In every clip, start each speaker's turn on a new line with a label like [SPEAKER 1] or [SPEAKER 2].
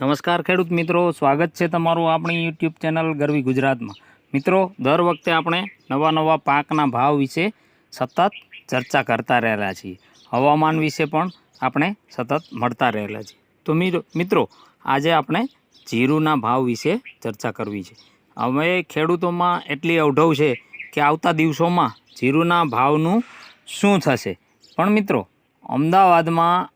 [SPEAKER 1] નમસ્કાર ખેડૂત મિત્રો, સ્વાગત છે તમારું આપણી યુટ્યુબ ચેનલ ગરવી ગુજરાતમાં. મિત્રો, દર વખતે આપણે નવા નવા પાકના ભાવ વિશે સતત ચર્ચા કરતા રહેલા છીએ. હવામાન વિશે પણ આપણે સતત મળતા રહેલા છીએ. તો મિત્રો, આજે આપણે જીરુના ભાવ વિશે ચર્ચા કરવી છે. હવે ખેડૂતોમાં એટલી અવઢવ છે કે આવતા દિવસોમાં જીરુના ભાવનું શું થશે? પણ મિત્રો, અમદાવાદમાં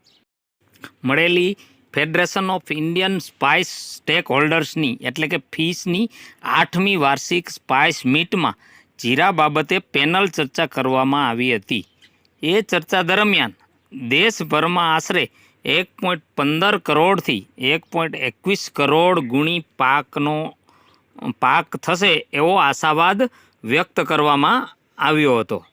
[SPEAKER 1] મળેલી ફેડરેશન ઓફ ઇન્ડિયન સ્પાઇસ સ્ટેક હોલ્ડર્સની એટલે કે ફીસની આઠમી વાર્ષિક સ્પાઇસ મીટમાં જીરા બાબતે પેનલ ચર્ચા કરવામાં આવી હતી. એ ચર્ચા દરમિયાન દેશભરમાં આશરે એક પોઈન્ટ પંદર કરોડથી એક પોઈન્ટ એકવીસ કરોડ ગુણી પાકનો, પાક થશે એવો આશાવાદ વ્યક્ત કરવામાં આવ્યો હતો.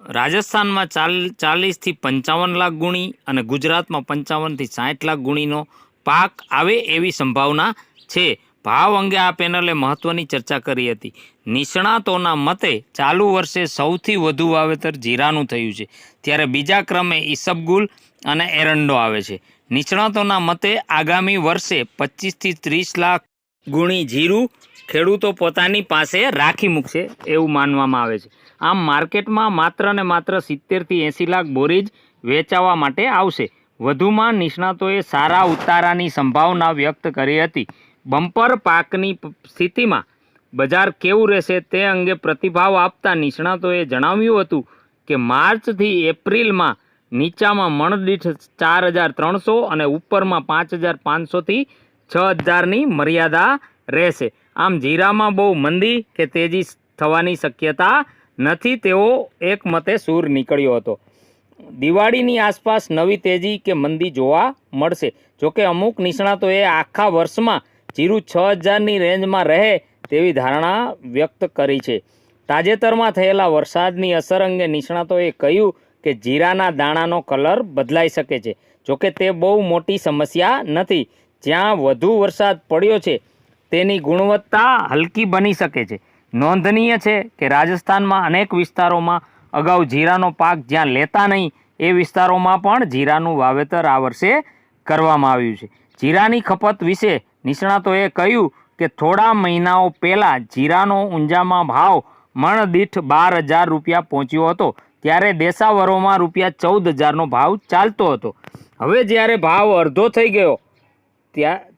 [SPEAKER 1] રાજસ્થાનમાં ચાલ, ચાલીસથી પંચાવન લાખ ગુણી અને ગુજરાતમાં પંચાવનથી સાઠ લાખ ગુણીનો પાક આવે એવી સંભાવના છે. ભાવ અંગે આ પેનલે મહત્ત્વની ચર્ચા કરી હતી. નિષ્ણાતોના મતે ચાલુ વર્ષે સૌથી વધુ વાવેતર જીરાનું થયું છે. ત્યારે બીજા ક્રમે ઈસબગુલ અને એરંડો આવે છે. નિષ્ણાતોના મતે આગામી વર્ષે પચીસથી ત્રીસ લાખ ગુણી જીરું ખેડૂતો પોતાની પાસે રાખી મૂકશે એવું માનવામાં આવે છે. આમ માર્કેટમાં માત્ર ને માત્ર સિત્તેરથી એંસી લાખ બોરી જ વેચાવા માટે આવશે. વધુમાં નિષ્ણાતોએ સારા ઉતારાની સંભાવના વ્યક્ત કરી હતી. બમ્પર પાકની સ્થિતિમાં બજાર કેવું રહેશે તે અંગે પ્રતિભાવ આપતા નિષ્ણાતોએ જણાવ્યું હતું કે માર્ચથી એપ્રિલમાં નીચામાં મણદીઠ ચાર હજાર ત્રણસો અને ઉપરમાં પાંચ હજાર પાંચસોથી છ હજારની મર્યાદા રહેશે. આમ જીરામાં બહુ મંદી કે તેજી થવાની શક્યતા નથી તેવો એક મતે સૂર નીકળ્યો હતો. દિવાળીની આસપાસ નવી તેજી કે મંદી જોવા મળશે. જોકે અમુક નિષ્ણાતોએ આખા વર્ષમાં જીરું છ હજારની રેન્જમાં રહે તેવી ધારણા વ્યક્ત કરી છે. તાજેતરમાં થયેલા વરસાદની અસર અંગે નિષ્ણાતોએ કહ્યું કે જીરાના દાણાનો કલર બદલાઈ શકે છે. જોકે તે બહુ મોટી સમસ્યા નથી. જ્યાં વધુ વરસાદ પડ્યો છે, તેની ગુણવત્તા હલકી બની શકે છે. નોંધનીય છે કે રાજસ્થાનમાં અનેક વિસ્તારોમાં અગાઉ જીરાનો પાક જ્યાં લેતા નહીં, એ વિસ્તારોમાં પણ જીરાનું વાવેતર આ વર્ષે કરવામાં આવ્યું છે. જીરાની ખપત વિશે નિષ્ણાતોએ કહ્યું કે થોડા મહિનાઓ પહેલાં જીરાનો ઊંઝામાં ભાવ મણદીઠ બાર હજાર રૂપિયા પહોંચ્યો હતો, ત્યારે દેશાવરોમાં રૂપિયા ચૌદ હજારનો ભાવ ચાલતો હતો. હવે જ્યારે ભાવ અડધો થઈ ગયો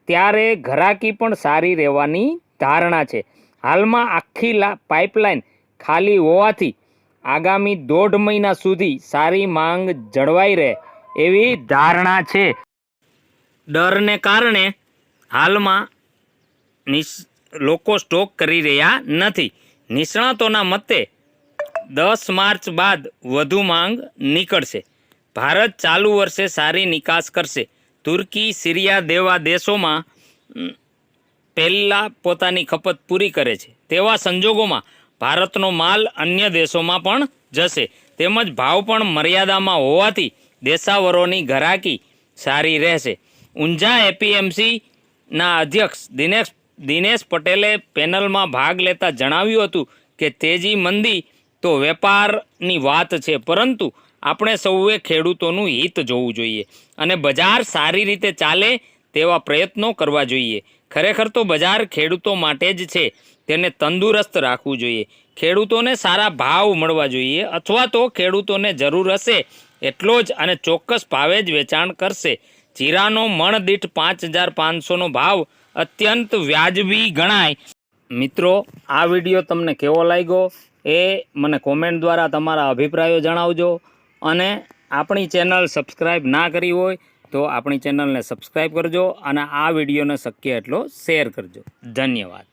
[SPEAKER 1] ત્યારે ઘરાકી પણ સારી રહેવાની ધારણા છે. હાલમાં આખી પાઇપલાઇન ખાલી હોવાથી આગામી દોઢ મહિના સુધી સારી માંગ જળવાઈ રહે એવી ધારણા છે. ડરને કારણે હાલમાં લોકો સ્ટોક કરી રહ્યા નથી. નિષ્ણાતોના મતે દસ માર્ચ બાદ વધુ માંગ નીકળશે. ભારત ચાલુ વર્ષે સારી નિકાસ કરશે. તુર્કી, સિરિયા દેવા દેશોમાં પહેલાં પોતાની ખપત પૂરી કરે છે. તેવા સંજોગોમાં ભારતનો માલ અન્ય દેશોમાં પણ જશે. તેમજ ભાવ પણ મર્યાદામાં હોવાથી દેશાવરોની ઘરાકી સારી રહેશે. ઊંઝા એપીએમસીના અધ્યક્ષ દિનેશ દિનેશ પટેલે પેનલમાં ભાગ લેતા જણાવ્યું હતું કે તેજી મંદી તો વેપારની વાત છે, પરંતુ આપણે સૌએ ખેડૂતોનું હિત જોવું જોઈએ અને બજાર સારી રીતે ચાલે તેવા પ્રયત્નો કરવા જોઈએ. ખરેખર તો બજાર ખેડૂતો માટે જ છે, તેને તંદુરસ્ત રાખવું જોઈએ. ખેડૂતોને સારા ભાવ મળવા જોઈએ અથવા તો ખેડૂતોને જરૂર હશે એટલો જ અને ચોક્કસ ભાવે જ વેચાણ કરશે. જીરાનો મણ દીઠ પાંચ હજાર પાંચસોનો ભાવ અત્યંત વ્યાજબી ગણાય. મિત્રો, આ વીડિયો તમને કેવો લાગ્યો એ મને કોમેન્ટ દ્વારા તમારા અભિપ્રાયો જણાવજો. અને આપણી ચેનલ સબસ્ક્રાઈબ ના કરી હોય તો આપણી ચેનલને સબસ્ક્રાઈબ કરજો અને આ વિડીયોને શક્ય એટલો શેર કરજો. ધન્યવાદ.